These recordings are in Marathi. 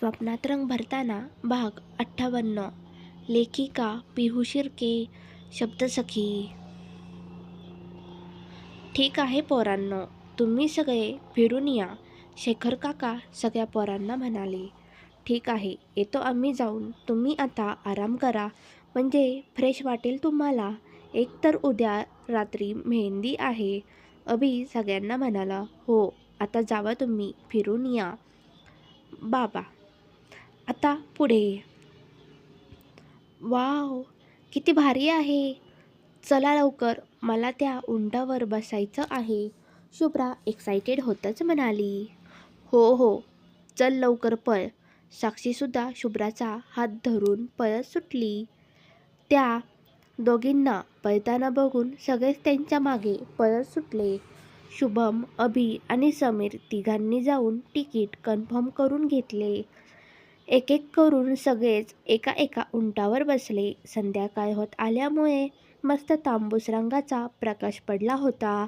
स्वप्नात रंग भरताना भाग अठ्ठावन्न. लेखिका पिहू शिर्के शब्दसखी. ठीक आहे पोरांनो तुम्ही सगळे फिरून या. शेखर काका सगळ्या पोरांना म्हणाले ठीक आहे येतो आम्ही जाऊन. तुम्ही आता आराम करा. म्हणजे फ्रेश वाटेल तुम्हाला. एकतर उद्या रात्री मेहंदी आहे. अभि सगळ्यांना म्हणाला हो आता जावा तुम्ही फिरून या. बाबा आता पुढे. वाव किती भारी आहे. चला लवकर मला त्या उंटावर बसायचं आहे. शुभ्रा एक्सायटेड होतच म्हणाली. हो हो चल लवकर पळ. साक्षीसुद्धा शुभ्राचा हात धरून पळत सुटली. त्या दोघींना पळताना बघून सगळेच त्यांच्या मागे पळत सुटले. शुभम अभि आणि समीर तिघांनी जाऊन तिकीट कन्फर्म करून घेतले. एक एक करून सगळेच एका एका उंटावर बसले. संध्याकाळ होत आल्यामुळे मस्त तांबूस रंगाचा प्रकाश पडला होता.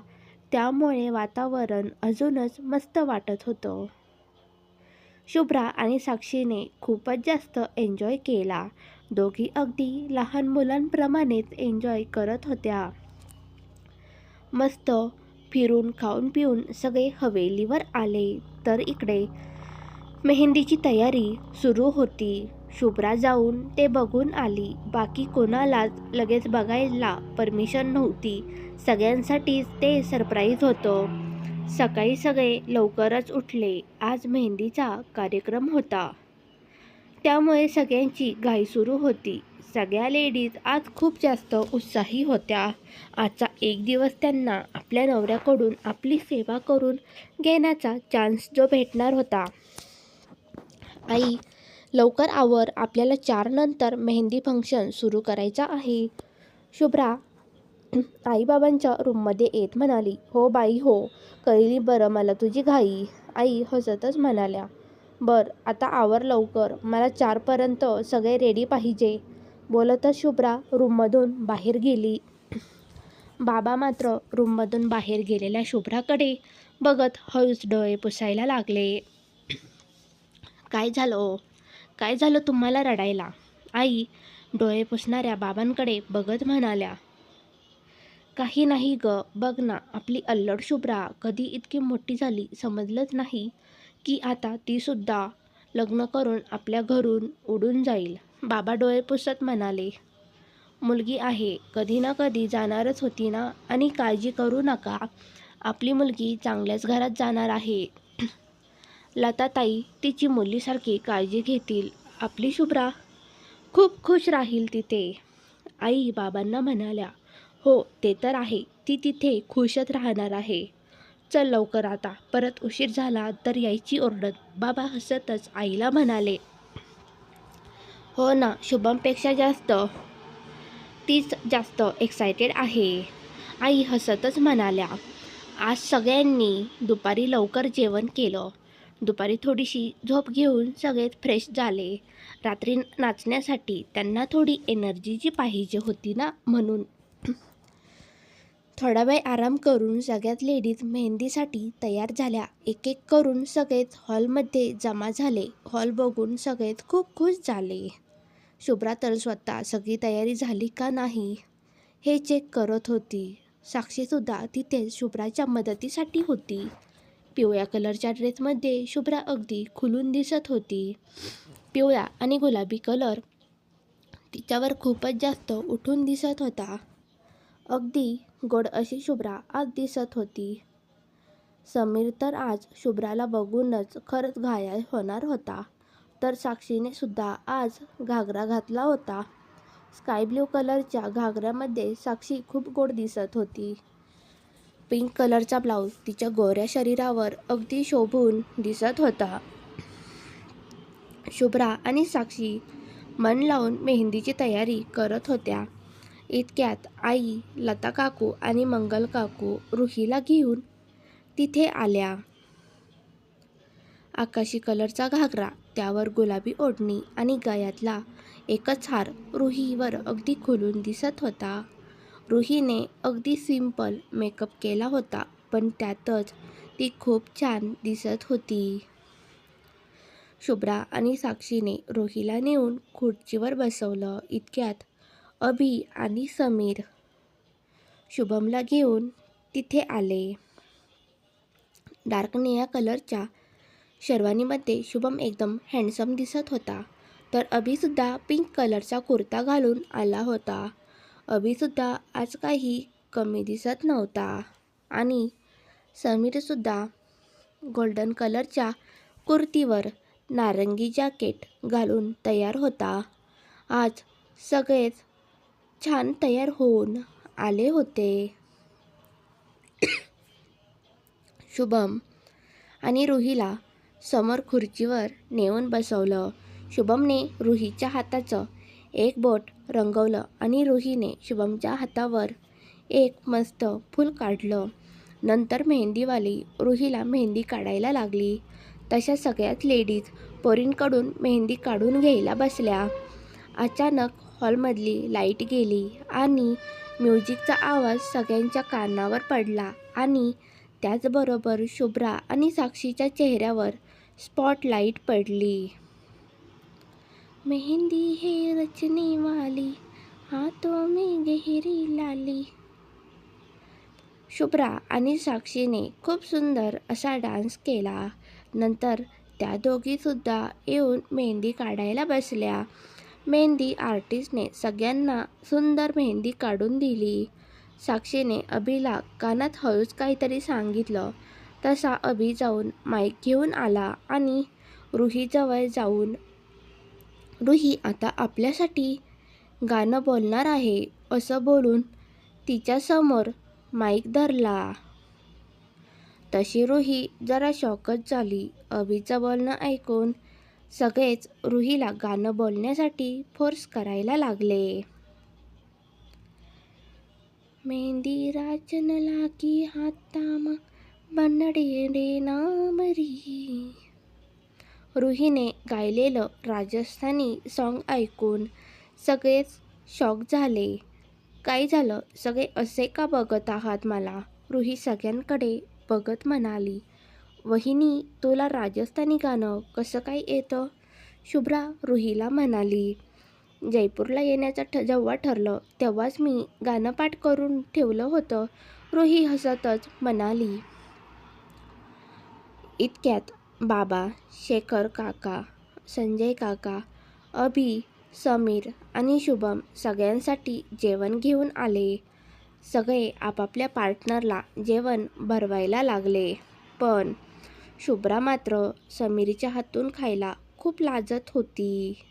त्यामुळे वातावरण अजूनच मस्त वाटत होतं. शुभ्रा आणि साक्षीने खूपच जास्त एन्जॉय केला. दोघी अगदी लहान मुलांप्रमाणेच एन्जॉय करत होत्या. मस्त फिरून खाऊन पिऊन सगळे हवेलीवर आले. तर इकडे मेहंदीची तयारी सुरू होती. शुभ्रा जाऊन ते बघून आली. बाकी कोणालाच लगेच बघायला परमिशन नव्हती. सगळ्यांसाठीच ते सरप्राईज होतं. सकाळी सगळे लवकरच उठले. आज मेहंदीचा कार्यक्रम होता. त्यामुळे सगळ्यांची घाई सुरू होती. सगळ्या लेडीज आज खूप जास्त उत्साही होत्या. आजचा एक दिवस त्यांना आपल्या नवऱ्याकडून आपली सेवा करून घेण्याचा चान्स जो भेटणार होता. आई लवकर आवर आपल्याला चार नंतर मेहंदी फंक्शन सुरू करायचा आहे. शुभ्रा आईबाबांच्या रूममध्ये येत म्हणाली हो बाई हो. कळली बरं मला तुझी घाई. आई हसतच म्हणाल्या बर आता आवर लवकर. मला चारपर्यंत सगळे रेडी पाहिजे. बोलतच शुभ्रा रूममधून बाहेर गेली. बाबा मात्र रूममधून बाहेर गेलेल्या शुभ्राकडे बघत हळूच डोळे पुसायला लागले. काय झालं ओ? काय झालं तुम्हाला रडायला? आई डोळे पुसणाऱ्या बाबांकडे बघत म्हणाल्या काही नाही ग बघ ना आपली अल्लड शुभ्रा कधी इतकी मोठी झाली समजलंच नाही की आता तीसुद्धा लग्न करून आपल्या घरून उडून जाईल. बाबा डोळे पुसत म्हणाले मुलगी आहे कधी ना कधी जाणारच होती ना आणि काळजी करू नका. आपली मुलगी चांगल्याच घरात जाणार आहे. लताताई तिची मुलीसारखी काळजी घेतील. आपली शुभ्रा खूप खुश राहील तिथे. आई बाबांना म्हणाल्या हो ते तर आहे. ती तिथे खुशच राहणार आहे. चल लवकर आता. परत उशीर झाला तर यायची ओरडत. बाबा हसतच आईला म्हणाले हो ना शुभमपेक्षा जास्त. तीच जास्त एक्सायटेड आहे. आई हसतच म्हणाल्या आज सगळ्यांनी दुपारी लवकर जेवण केलं. दुपारी थोडीशी झोप घेऊन सगळेच फ्रेश झाले. रात्री नाचण्यासाठी त्यांना थोडी एनर्जीची पाहिजे होती ना म्हणून. थोडा वेळ आराम करून सगळ्यात लेडीज मेहंदीसाठी तयार झाल्या. एक एक करून सगळेच हॉलमध्ये जमा झाले. हॉल बघून सगळेच खूप खुश झाले. शुभ्रा तर स्वतः सगळी तयारी झाली का नाही? हे चेक करत होती. साक्षीसुद्धा तिथे शुभ्राच्या मदतीसाठी होती. पिवळ्या कलरच्या ड्रेसमध्ये शुभ्रा अगदी खुलून दिसत होती. पिवळ्या आणि गुलाबी कलर तिच्यावर खूपच जास्त उठून दिसत होता. अगदी गोड अशी शुभ्रा आज दिसत होती. समीर तर आज शुभ्राला बघूनच खरंच घायाळ होणार होता तर साक्षीने सुद्धा आज घागरा घातला होता. स्काय ब्ल्यू कलरच्या घागऱ्यामध्ये साक्षी खूप गोड दिसत होती. पिंक कलरचा ब्लाऊज तिच्या गोऱ्या शरीरावर अगदी शोभून दिसत होता. शुभ्रा आणि साक्षी मन लावून मेहंदीची तयारी करत होत्या. इतक्यात आई लता काकू आणि मंगल काकू रुहीला घेऊन तिथे आल्या. आकाशी कलरचा घागरा त्यावर गुलाबी ओढणी आणि गळ्यातला एकच हार रुहीवर अगदी खुलून दिसत होता. रुहीने अगदी सिंपल मेकअप केला होता पण त्यातच ती खूप छान दिसत होती. शुभ्रा आणि साक्षीने रोहीला नेऊन खुर्चीवर बसवलं. इतक्यात अभि आणि समीर शुभमला घेऊन तिथे आले. डार्क निळ्या कलरच्या शेरवानीमध्ये शुभम एकदम हँडसम दिसत होता तर अभिसुद्धा पिंक कलरचा कुर्ता घालून आला होता. अभिसुद्धा आज काही कमी दिसत नव्हता. आणि समीरसुद्धा गोल्डन कलरच्या कुर्तीवर नारंगी जॅकेट घालून तयार होता. आज सगळेच छान तयार होऊन आले होते. शुभम आणि रुहीला समोर खुर्चीवर नेऊन बसवलं. शुभमने रुहीच्या हाताचं एक बोट रंगवलं आणि रुहीने शुभमच्या हातावर एक मस्त फूल काढलं. नंतर मेहंदीवाली रुहीला मेहंदी काढायला लागली. तशा सगळ्याच लेडीज पोरींकडून मेहंदी काढून घ्यायला बसल्या. अचानक हॉलमधली लाइट गेली आणि म्युझिकचा आवाज सगळ्यांच्या कानावर पडला आणि त्याचबरोबर शुभ्रा आणि साक्षीच्या चेहऱ्यावर स्पॉटलाईट पडली. मेहंदी है रचने वाली हाथों में गहरी लाली. शुभ्रा आणि साक्षीने खूप सुंदर असा डान्स केला. नंतर त्या दोघीसुद्धा येऊन मेहंदी काढायला बसल्या. मेहंदी आर्टिस्टने सगळ्यांना सुंदर मेहंदी काढून दिली. साक्षीने अभिला कानात हळूच काहीतरी सांगितलं. तसा अभि जाऊन माईक घेऊन आला आणि रुहीजवळ जाऊन रुही आता आपल्यासाठी गाणं बोलणार आहे असं बोलून तिच्यासमोर माईक धरला. तशी रुही जरा शॉकच झाली. अभिचं बोलणं ऐकून सगळेच रुहीला गाणं बोलण्यासाठी फोर्स करायला लागले. मेहंदी राजन लागी हातामा बनडे रे. नामरी रुहीने गायलेलं राजस्थानी सॉन्ग ऐकून सगळेच शॉक झाले. काय झालं? सगळे असे का बघत आहात मला? रुही सगळ्यांकडे बघत म्हणाली. वहिनी तुला राजस्थानी गाणं कसं काय येतं? शुभ्रा रुहीला म्हणाली. जयपूरला येण्याचं ठ जेव्हा ठरलं तेव्हाच मी गाणं पाठ करून ठेवलं होतं. रुही हसतच म्हणाली. इतक्यात बाबा शेखर काका संजय काका अभि समीर आणि शुभम सगळ्यांसाठी जेवण घेऊन आले. सगळे आपापल्या पार्टनरला जेवण भरवायला लागले. पण शुभ्रा मात्र समीरच्या हातून खायला खूप लाजत होती.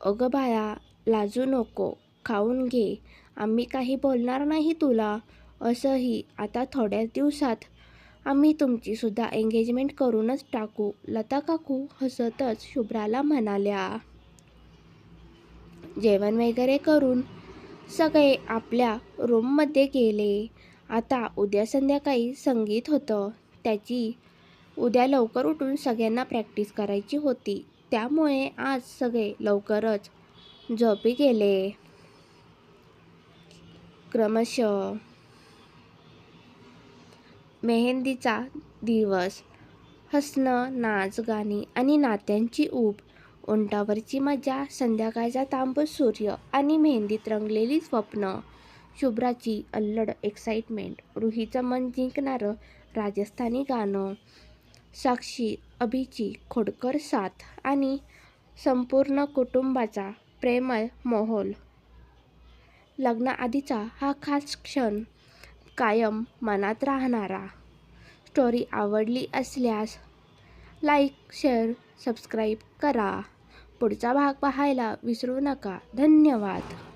अगं बाया लाजू नको खाऊन घे. आम्ही काही बोलणार नाही तुला. असंही आता थोड्याच दिवसात आम्ही तुमचीसुद्धा एंगेजमेंट करूनच टाकू. लता काकू हसतच शुभ्राला म्हणाल्या. जेवण वगैरे करून सगळे आपल्या रूममध्ये गेले. आता उद्या संध्याकाळी संगीत होतं. त्याची उद्या लवकर उठून सगळ्यांना प्रॅक्टिस करायची होती. त्यामुळे आज सगळे लवकरच झोपी गेले. क्रमशः मेहंदीचा दिवस. हसणं नाच गाणी आणि नात्यांची ऊब. उंटावरची मजा संध्याकाळचा तांबूस सूर्य आणि मेहंदीत रंगलेली स्वप्न. शुभ्राची अल्लड एक्साइटमेंट रुहीचं मन जिंकणारं राजस्थानी गाणं. साक्षी अभिची खोडकर साथ आणि संपूर्ण कुटुंबाचा प्रेमळ माहोल. लग्नाआधीचा हा खास क्षण कायम मनात राहणारा. स्टोरी आवडली असल्यास लाईक शेअर सबस्क्राईब करा. पुढचा भाग पाहायला विसरू नका. धन्यवाद.